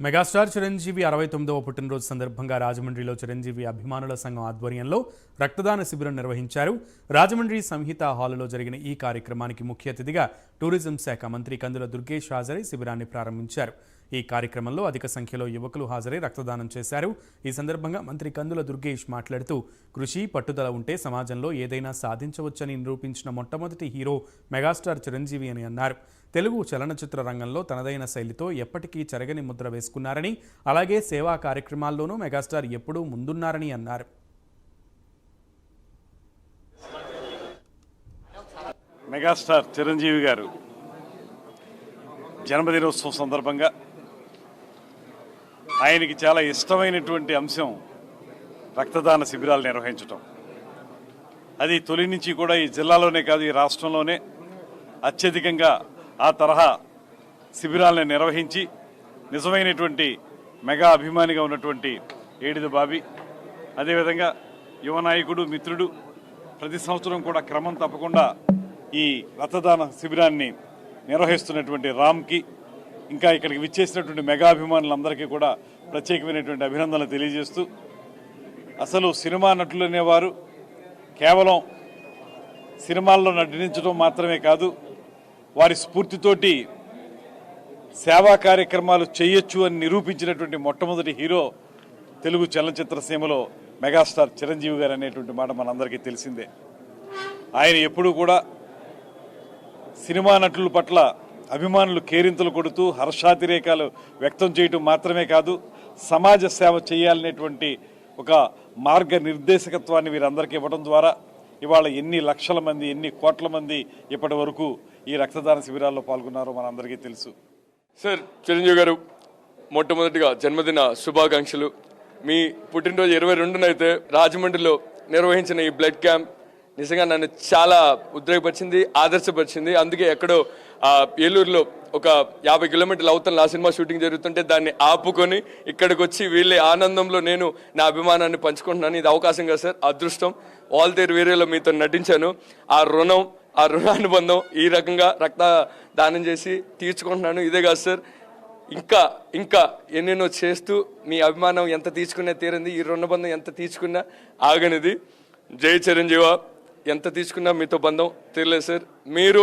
Megastar Chiranjeevi అరవై తొమ్మిదవ పుట్టినరోజు సందర్భంగా రాజమండ్రిలో చిరంజీవి అభిమానుల సంఘం ఆధ్వర్యంలో రక్తదాన శిబిరం నిర్వహించారు. రాజమండ్రి సంహిత హాలులో జరిగిన ఈ కార్యక్రమానికి ముఖ్య అతిథిగా టూరిజం శాఖ మంత్రి కందుల దుర్గేష్ హాజరై శిబిరాన్ని ప్రారంభించారు. ఈ కార్యక్రమంలో అధిక సంఖ్యలో యువకులు హాజరై రక్తదానం చేశారు. ఈ సందర్భంగా మంత్రి కందుల దుర్గేష్ మాట్లాడుతూ కృషి పట్టుదల ఉంటే సమాజంలో ఏదైనా సాధించవచ్చని నిరూపించిన మొట్టమొదటి హీరో మెగాస్టార్ చిరంజీవి అని అన్నారు. తెలుగు చలనచిత్ర రంగంలో తనదైన శైలితో ఎప్పటికీ చెరగని ముద్ర వేసుకున్నారని అలాగే సేవా కార్యక్రమాల్లోనూ మెగాస్టార్ ఎప్పుడూ ముందున్నారని అన్నారు. మెగాస్టార్ చిరంజీవి గారు జన్మదినోత్సవం సందర్భంగా ఆయనకి చాలా ఇష్టమైనటువంటి అంశం రక్తదాన శిబిరాలు నిర్వహించటం. అది తొలి నుంచి కూడా ఈ జిల్లాలోనే కాదు ఈ రాష్ట్రంలోనే అత్యధికంగా ఆ తరహా శిబిరాలను నిర్వహించి నిజమైనటువంటి మెగా అభిమానిగా ఉన్నటువంటి ఏడిది బాబీ అదేవిధంగా యువ నాయకుడు మిత్రుడు ప్రతి సంవత్సరం కూడా క్రమం తప్పకుండా ఈ రక్తదాన శిబిరాన్ని నిర్వహిస్తున్నటువంటి రామ్కి ఇంకా ఇక్కడికి విచ్చేసినటువంటి మెగా అభిమానులందరికీ కూడా ప్రత్యేకమైనటువంటి అభినందనలు తెలియజేస్తూ అసలు సినిమా నటులు అనేవారు కేవలం సినిమాల్లో నటించడం మాత్రమే కాదు వారి స్ఫూర్తితోటి సేవా కార్యక్రమాలు చేయొచ్చు అని నిరూపించినటువంటి మొట్టమొదటి హీరో తెలుగు చలనచిత్ర సీమలో మెగాస్టార్ చిరంజీవి గారు అనేటువంటి మాట మనందరికీ తెలిసిందే. ఆయన ఎప్పుడూ కూడా సినిమా నటుల పట్ల అభిమానులు కేరింతలు కొడుతూ హర్షాతిరేకాలు వ్యక్తం చేయటం మాత్రమే కాదు సమాజ సేవ చేయాలనేటువంటి ఒక మార్గ నిర్దేశకత్వాన్ని వీరందరికీ ఇవ్వడం ద్వారా ఇవాళ ఎన్ని లక్షల మంది ఎన్ని కోట్ల మంది ఇప్పటి వరకు ఈ రక్తదాన శిబిరాల్లో పాల్గొన్నారో మనందరికీ తెలుసు. సార్ చిరంజీవి గారు మొట్టమొదటిగా జన్మదిన శుభాకాంక్షలు. మీ పుట్టినరోజు ఇరవై రెండునైతే రాజమండ్రిలో నిర్వహించిన ఈ బ్లడ్ క్యాంప్ నిజంగా నన్ను చాలా ఉద్రేకపరిచింది ఆదర్శపరిచింది. అందుకే ఎక్కడో ఆ, ఏలూరులో ఒక యాభై కిలోమీటర్లు అవుతున్న నా సినిమా షూటింగ్ జరుగుతుంటే దాన్ని ఆపుకొని ఇక్కడికి వచ్చి వీళ్ళే ఆనందంలో నేను నా అభిమానాన్ని పంచుకుంటున్నాను. ఇది అవకాశం కదా సార్ అదృష్టం. ఆల్ దేర్ వేరేలో మీతో నటించాను. ఆ రుణం ఆ రుణానుబంధం ఈ రకంగా రక్త దానం చేసి తీర్చుకుంటున్నాను. ఇదే కాదు సార్ ఇంకా ఇంకా ఎన్నెన్నో చేస్తూ మీ అభిమానం ఎంత తీసుకున్నా తీరింది ఈ రుణబంధం ఎంత తీసుకున్నా ఆగనిది. జై చిరంజీవ. ఎంత తీసుకున్నా మీతో బంధం తెలియలేదు సార్. మీరు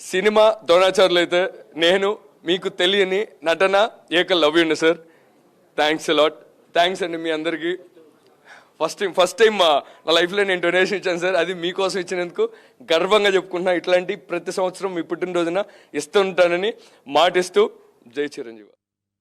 సినిమా ద్రోణాచార్యులు అయితే నేను మీకు తెలియని నటన ఏక లవ్ యూని సార్ థ్యాంక్స్ లాట్ థ్యాంక్స్ అండి మీ అందరికీ. ఫస్ట్ టైం ఫస్ట్ టైం నా లైఫ్లో నేను డొనేషన్ ఇచ్చాను సార్. అది మీకోసం ఇచ్చినందుకు గర్వంగా చెప్పుకుంటున్నా. ఇట్లాంటి ప్రతి సంవత్సరం మీ పుట్టినరోజున ఇస్తుంటానని మాటిస్తూ జై చిరంజీవి.